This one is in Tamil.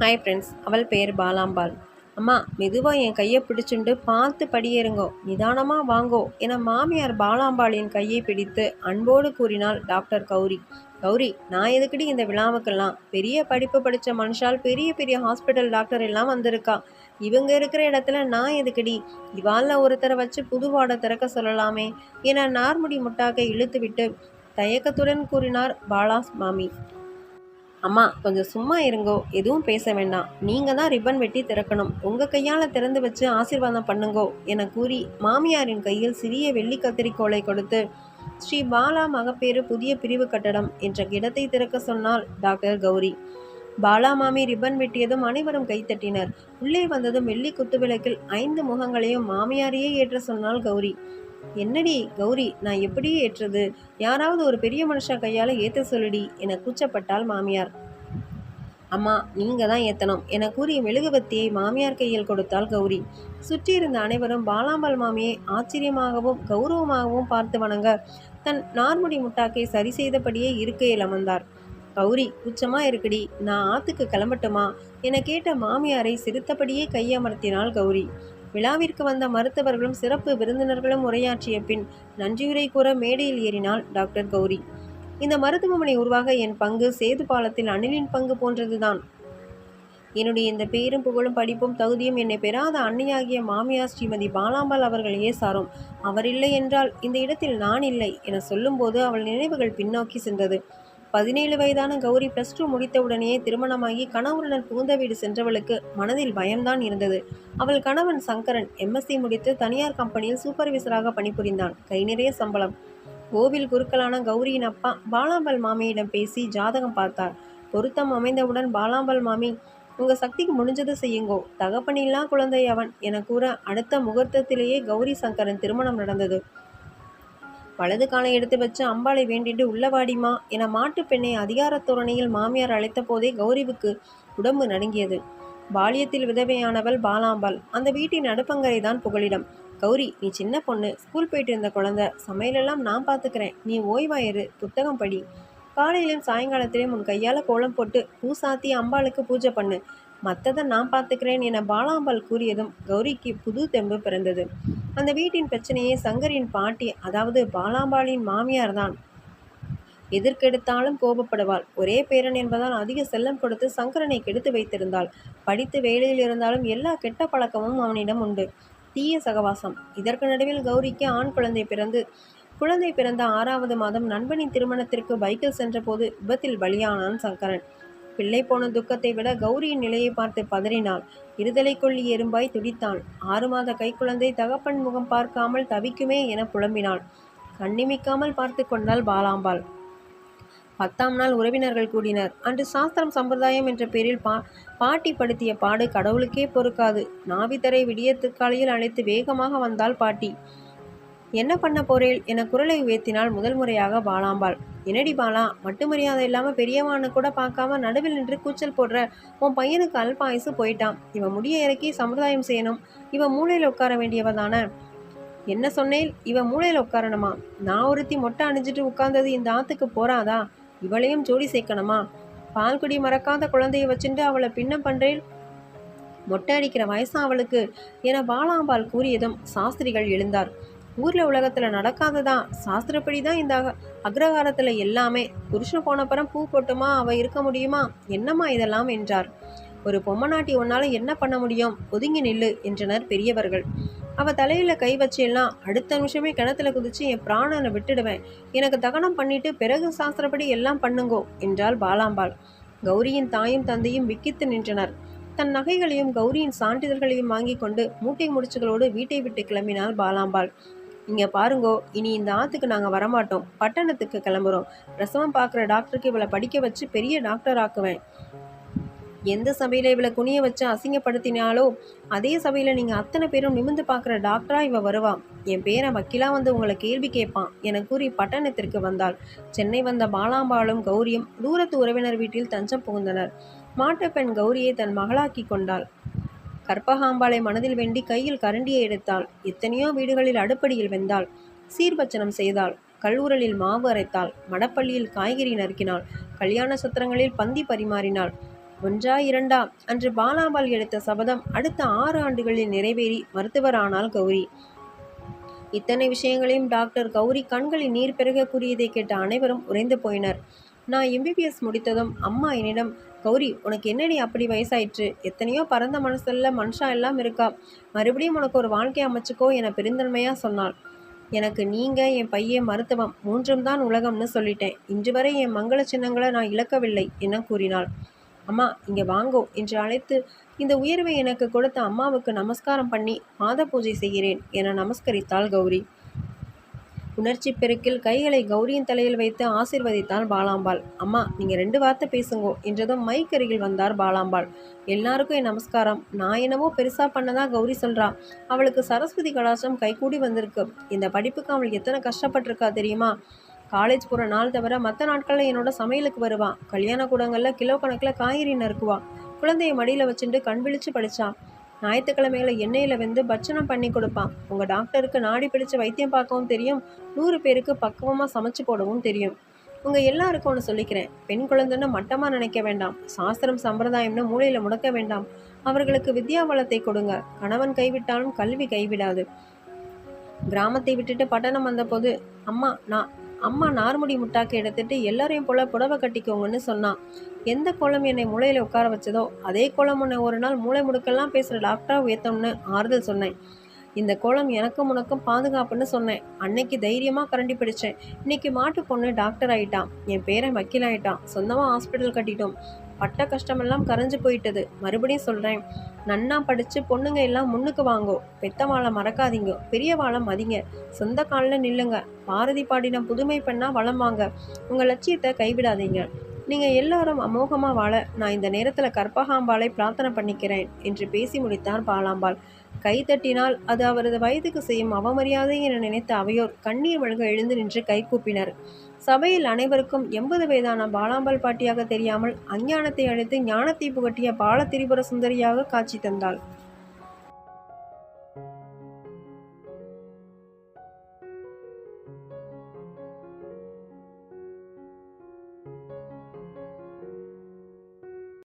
ஹாய் ஃப்ரெண்ட்ஸ் அவள் பெயர் பாலாம்பாள். அம்மா மெதுவாக என் கையை பிடிச்சுண்டு பார்த்து படியேறுங்கோ நிதானமாக வாங்கோ என மாமியார் பாலாம்பாளின் கையை பிடித்து அன்போடு கூறினாள் டாக்டர் கௌரி. கௌரி நான் எதுக்கடி இந்த விழாவுக்கெல்லாம்? பெரிய படிப்பு படித்த மனுஷால் பெரிய பெரிய ஹாஸ்பிட்டல் டாக்டர் எல்லாம் வந்திருக்கா. இவங்க இருக்கிற இடத்துல நான் எதுக்கடி? இவாளில் ஒருத்தரை வச்சு புது வாடை திறக்க சொல்லலாமே என நார்முடி முட்டாக்கை இழுத்துவிட்டு தயக்கத்துடன் கூறினார் பாலாஸ் மாமி. அம்மா கொஞ்சம் சும்மா இருங்கோ. எதுவும் பேச வேண்டாம். நீங்கள் தான் ரிப்பன் வெட்டி திறக்கணும். உங்கள் கையால் திறந்து வச்சு ஆசீர்வாதம் பண்ணுங்கோ என கூறி மாமியாரின் கையில் சிறிய வெள்ளி கத்திரிக்கோலை கொடுத்து ஸ்ரீ பாலா மகப்பேறு புதிய பிரிவு கட்டடம் என்ற இடத்தை திறக்க சொன்னால் டாக்டர் கௌரி. பாலா மாமி ரிப்பன் வெட்டியதும் அனைவரும் கைத்தட்டினர் உள்ளே வந்ததும் வெள்ளி குத்துவிளக்கில் ஐந்து முகங்களையும் மாமியாரையே ஏற்ற சொன்னால் கௌரி. என்னடி கௌரி நான் எப்படி ஏற்றது? யாராவது ஒரு பெரிய மனுஷன் கையால் ஏற்ற சொல்லுடி என கூச்சப்பட்டாள் மாமியார். அம்மா நீங்க தான் ஏத்தணும் என கூறிய மெழுகுவத்தியை மாமியார் கையில் கொடுத்தாள் கௌரி. சுற்றியிருந்த அனைவரும் பாலாம்பாள் மாமியை ஆச்சரியமாகவும் கௌரவமாகவும் பார்த்து வணங்க தன் நார்முடி முட்டாக்கை சரி செய்தபடியே இருக்கையில் அமர்ந்தார். கௌரி கூச்சமா இருக்குடி நான் ஆத்துக்கு கிளம்பட்டுமா? என கேட்ட மாமியாரை சிரித்தபடியே கையமர்த்தினாள் கௌரி. விழாவிற்கு வந்த மருத்துவர்களும் சிறப்பு விருந்தினர்களும் உரையாற்றிய பின் நன்றியுரை கூற மேடையில் ஏறினாள் டாக்டர் கௌரி. இந்த மருத்துவமனை உருவாக என் பங்கு சேது பாலத்தில் அணிலின் பங்கு போன்றதுதான். என்னுடைய இந்த பேரும் புகழும் படிப்பும் தகுதியும் என்னை பெறாத அன்னையாகிய மாமியார் ஸ்ரீமதி பாலாம்பாள் அவர்களையே சாரும். அவர் இல்லை என்றால் இந்த இடத்தில் நான் இல்லை என சொல்லும்போது அவள் நினைவுகள் பின்னோக்கி சென்றது. பதினேழு வயதான கௌரி பிளஸ் டூ முடித்தவுடனேயே திருமணமாகி கணவருடன் புகுந்த வீடு சென்றவளுக்கு மனதில் பயம்தான் இருந்தது. அவள் கணவன் சங்கரன் எம்எஸ்சி முடித்து தனியார் கம்பெனியில் சூப்பர்வைசராக பணிபுரிந்தான். கை நிறைய சம்பளம். கோவில் குருக்களான கௌரியின் அப்பா பாலாம்பல் மாமியிடம் பேசி ஜாதகம் பார்த்தார். பொருத்தம் அமைந்தவுடன் பாலாம்பல் மாமி உங்க சக்திக்கு முடிஞ்சதை செய்யுங்கோ. தகப்பனில்லா குழந்தை அவன் என கூற அடுத்த முகூர்த்தத்திலேயே கௌரி சங்கரன் திருமணம் நடந்தது. வலது காலை எடுத்து வச்சு அம்பாளை வேண்டிட்டு உள்ளவாடிமா என மாட்டுப் பெண்ணை அதிகாரத் தோரணையில் மாமியார் அழைத்த போதே கௌரிவுக்கு உடம்பு நடுங்கியது. பாலியத்தில் விதவையானவள் பாலாம்பாள். அந்த வீட்டின் அடுப்பங்கரை தான் புகலிடம். கௌரி நீ சின்ன பொண்ணு. ஸ்கூல் போயிட்டு இருந்த குழந்தை. சமையலெல்லாம் நான் பார்த்துக்கிறேன் நீ ஓய்வாயிரு புத்தகம் படி. காலையிலும் சாயங்காலத்திலையும் உன் கையால் கோலம் போட்டு பூ சாத்தி அம்பாளுக்கு பூஜை பண்ணு. மற்றதை நான் பார்த்துக்கிறேன் என பாலாம்பாள் கூறியதும் கௌரிக்கு புது தெம்பு பிறந்தது. அந்த வீட்டின் பிரச்சனையை சங்கரின் பாட்டி அதாவது பாலாம்பாளின் மாமியார் தான். எதற்கெடுத்தாலும் கோபப்படுவாள். ஒரே பேரன் என்பதால் அதிக செல்லம் கொடுத்து சங்கரனை கெடுத்து வைத்திருந்தாள். படித்து வேலையில் இருந்தாலும் எல்லா கெட்ட பழக்கமும் அவனிடம் உண்டு. தீய சகவாசம். இதற்கு நடுவில் கௌரிக்கு ஆண் குழந்தை பிறந்து குழந்தை பிறந்த ஆறாவது மாதம் நண்பனின் திருமணத்திற்கு பைக்கில் சென்றபோது விபத்தில் பலியானான் சங்கரன். பிள்ளை போன துக்கத்தை விட கௌரியின் நிலையை பார்த்து பதறினாள். இருதலை கொள்ளி எறும்பாய் துடித்தான் ஆறு மாத கைக்குழந்தை தகப்பன் முகம் பார்க்காமல் தவிக்குமே என புலம்பினாள். கண்ணிமிக்காமல் பார்த்து கொண்டாள் பாலாம்பாள். பத்தாம் நாள் உறவினர்கள் கூடினர். அன்று சாஸ்திரம் சம்பிரதாயம் என்ற பேரில் பா பாட்டி படுத்திய பாடு கடவுளுக்கே பொறுக்காது. நாவித்தரை விடியத்துக்காலையில் அழைத்து வேகமாக வந்தாள் பாட்டி. என்ன பண்ண போறேள் என குரலை உயர்த்தினாள் முதல் முறையாக பாலாம்பாள். என்னடி பாலா மட்டு மரியாதை இல்லாமல் பெரியவான்னு கூட பார்க்காம நடுவில் நின்று கூச்சல் போடுற உன் பையனுக்கு அல்பாயசு போயிட்டான். இவன் முடிய இறக்கி சம்பிரதாயம் செய்யணும். இவன் மூளையில் உட்கார வேண்டியவ தானே? என்ன சொன்னேன் இவன் மூளையில் உட்காரணுமா? நான் ஒருத்தி மொட்டை அணிஞ்சிட்டு உட்கார்ந்தது இந்த ஆத்துக்கு போறாதா? இவளையும் ஜோடி சேர்க்கணுமா? பால்குடி மறக்காத குழந்தைய வச்சுட்டு அவளை பின்ன பண்றேன் மொட்டை அடிக்கிற வயசா அவளுக்கு என பாலாம்பாள் கூறியதும் சாஸ்திரிகள் எழுந்தார். ஊரில் உலகத்தில் நடக்காததான். சாஸ்திரப்படி தான் இந்த அக்ரகாரத்தில் எல்லாமே. புருஷன் போனப்புறம் பூ போட்டுமா அவ இருக்க முடியுமா? என்னம்மா இதெல்லாம் என்றார். ஒரு பொம்மநாட்டி உன்னால் என்ன பண்ண முடியும்? ஒதுங்கி நில்லு என்றனர் பெரியவர்கள். அவ தலையில கை வச்சு எல்லாம் அடுத்த நிமிஷமே கிணத்துல குதிச்சு என் பிராணனை விட்டுடுவேன். எனக்கு தகனம் பண்ணிட்டு பிறகு சாஸ்திரப்படி எல்லாம் பண்ணுங்கோ என்றாள் பாலாம்பாள். கௌரியின் தாயும் தந்தையும் விக்கித்து நின்றனர். தன் நகைகளையும் கௌரியின் சான்றிதழ்களையும் வாங்கி கொண்டு மூட்டை முடிச்சுகளோடு வீட்டை விட்டு கிளம்பினாள் பாலாம்பாள். இங்கே பாருங்கோ இனி இந்த ஆற்றுக்கு நாங்கள் வரமாட்டோம். பட்டணத்துக்கு கிளம்புறோம். பிரசவம் பார்க்குற டாக்டருக்கு இவளை படிக்க வச்சு பெரிய டாக்டர் ஆக்குவேன். எந்த சபையில் இவளை குனிய வச்சு அசிங்கப்படுத்தினாலோ அதே சபையில் நீங்கள் அத்தனை பேரும் நிமிந்து பார்க்குற டாக்டரா இவ வருவான் என் பேரை வக்கீலாக வந்து உங்களை கேள்வி கேட்பான். என கூறி பட்டணத்திற்கு வந்தாள். சென்னை வந்த பாலாம்பாளும் கௌரியும் தூரத்து உறவினர் வீட்டில் தஞ்சம் புகுந்தனர். மாட்டுப்பெண் கௌரியை தன் மகளாக்கி கொண்டாள். கற்பகாம்பாளை மனதில் வேண்டி கையில் கரண்டியை எடுத்தாள். எத்தனையோ வீடுகளில் அடுப்படியில் வெந்தாள். சீர்பச்சனம் செய்தாள். கல்லூரலில் மாவு அரைத்தாள். மடப்பள்ளியில் காய்கறி நறுக்கினாள். கல்யாண சத்திரங்களில் பந்தி பரிமாறினாள். ஒன்றா இரண்டா அன்று பாலாம்பாள் எடுத்த சபதம் அடுத்த ஆறு ஆண்டுகளில் நிறைவேறி மருத்துவரானாள் கௌரி. இத்தனை விஷயங்களையும் டாக்டர் கௌரி கண்களில் நீர் பெருக கூறியதை கேட்ட அனைவரும் உறைந்து போயினர். நான் எம்பிபிஎஸ் முடித்ததும் அம்மா என்னிடம் கௌரி உனக்கு என்னடி அப்படி வயசாயிற்று? எத்தனையோ பரந்த மனசில் மனுஷா எல்லாம் இருக்கா. மறுபடியும் உனக்கு ஒரு வாழ்க்கை அமைச்சுக்கோ என பெருந்தன்மையாக சொன்னாள். எனக்கு நீங்கள் என் பையன் மருத்துவம் மூன்றும் தான் உலகம்னு சொல்லிட்டேன். இன்று வரை என் மங்கள சின்னங்களை நான் இழக்கவில்லை என கூறினாள். அம்மா இங்கே வாங்கோ என்று அழைத்து இந்த உயர்வை எனக்கு கொடுத்த அம்மாவுக்கு நமஸ்காரம் பண்ணி மாத பூஜை செய்கிறேன் என நமஸ்கரித்தாள் கௌரி. உணர்ச்சி பெருக்கில் கைகளை கௌரியின் தலையில் வைத்து ஆசிர்வதித்தாள் பாலாம்பாள். அம்மா நீங்கள் ரெண்டு வார்த்தை பேசுங்கோ என்றதும் மைக் அருகில் வந்தார் பாலாம்பாள். எல்லாருக்கும் என் நமஸ்காரம். நான் என்னவோ பெருசாக பண்ணதா கௌரி சொல்கிறா அவளுக்கு சரஸ்வதி கலாசம் கைகூடி வந்திருக்கு. இந்த படிப்புக்கு அவள் எத்தனை கஷ்டப்பட்டிருக்கா தெரியுமா? காலேஜ் போகிற நாள் தவிர மற்ற நாட்களில் என்னோட சமையலுக்கு வருவான் கல்யாண கூடங்களில் கிலோ கணக்கில் காய்கறி நறுக்குவான் குழந்தைய மடியில் வச்சுட்டு கண் விழிச்சு படித்தான் ஞாயிற்றுக்கிழமைகளை எண்ணெயில் வந்து பட்சணம் பண்ணி கொடுப்பான். உங்கள் டாக்டருக்கு நாடி பிடிச்சு வைத்தியம் பார்க்கவும் தெரியும். நூறு பேருக்கு பக்குவமாக சமைச்சு போடவும் தெரியும். உங்கள் எல்லாருக்கும் ஒன்று சொல்லிக்கிறேன். பெண் குழந்தைன்னு மட்டமாக நினைக்க வேண்டாம். சாஸ்திரம் சம்பிரதாயம்னு மூளையில் முடக்க வேண்டாம். அவர்களுக்கு வித்யா வளத்தை கொடுங்க. கணவன் கைவிட்டாலும் கல்வி கைவிடாது. கிராமத்தை விட்டுட்டு பட்டணம் வந்தபோது அம்மா நான் அம்மா நார்முடி முட்டாக்கு எடுத்துட்டு எல்லாரையும் போல புடவை கட்டிக்கோங்கன்னு சொன்னான் எந்த கோலம் என்னை மூளையில் உட்கார வச்சதோ அதே கோலம் உன்னை ஒரு நாள் மூளை முடுக்கெல்லாம் பேசுகிற டாக்டராக உயர்த்தம்னு ஆறுதல் சொன்னேன். இந்த கோலம் எனக்கும் உனக்கும் பாதுகாப்புன்னு சொன்னேன். அன்னைக்கு தைரியமாக கரண்டி பிடிச்சேன். இன்னைக்கு மாட்டு பொண்ணு டாக்டர் ஆயிட்டான் என் பேரன் வக்கீல் ஆயிட்டான் சொந்தமாக ஹாஸ்பிட்டல் கட்டிட்டோம். பட்ட கஷ்டமெல்லாம் கரைஞ்சு போயிட்டது. மறுபடியும் சொல்கிறேன் நன்னா படித்து பொண்ணுங்க எல்லாம் முன்னுக்கு வாங்கோ. பெத்த வாழை மறக்காதீங்க. பெரிய வாழை மதிங்க. சொந்த காலில் நில்லுங்க. பாரதி பாடின புதுமை பெண்ணா வளம் வாங்க. உங்கள் லட்சியத்தை கைவிடாதீங்க. நீங்கள் எல்லாரும் அமோகமாக வாழ. நான் இந்த நேரத்தில் கற்பகாம்பாளை பிரார்த்தனை பண்ணிக்கிறேன் என்று பேசி முடித்தார் பாலாம்பாள். கைதட்டினால் அது அவரது வயதுக்கு செய்யும் அவமரியாதை என நினைத்த அவையோர் கண்ணீர் வழங்க எழுந்து நின்று கைகூப்பினர் சபையில் அனைவருக்கும் எண்பது வயதான பாலாம்பல் பாட்டியாக தெரியாமல் அஞ்ஞானத்தை அழைத்து ஞானத்தை புகட்டிய பாலத்திரிபுர சுந்தரியாக காட்சி தந்தாள்.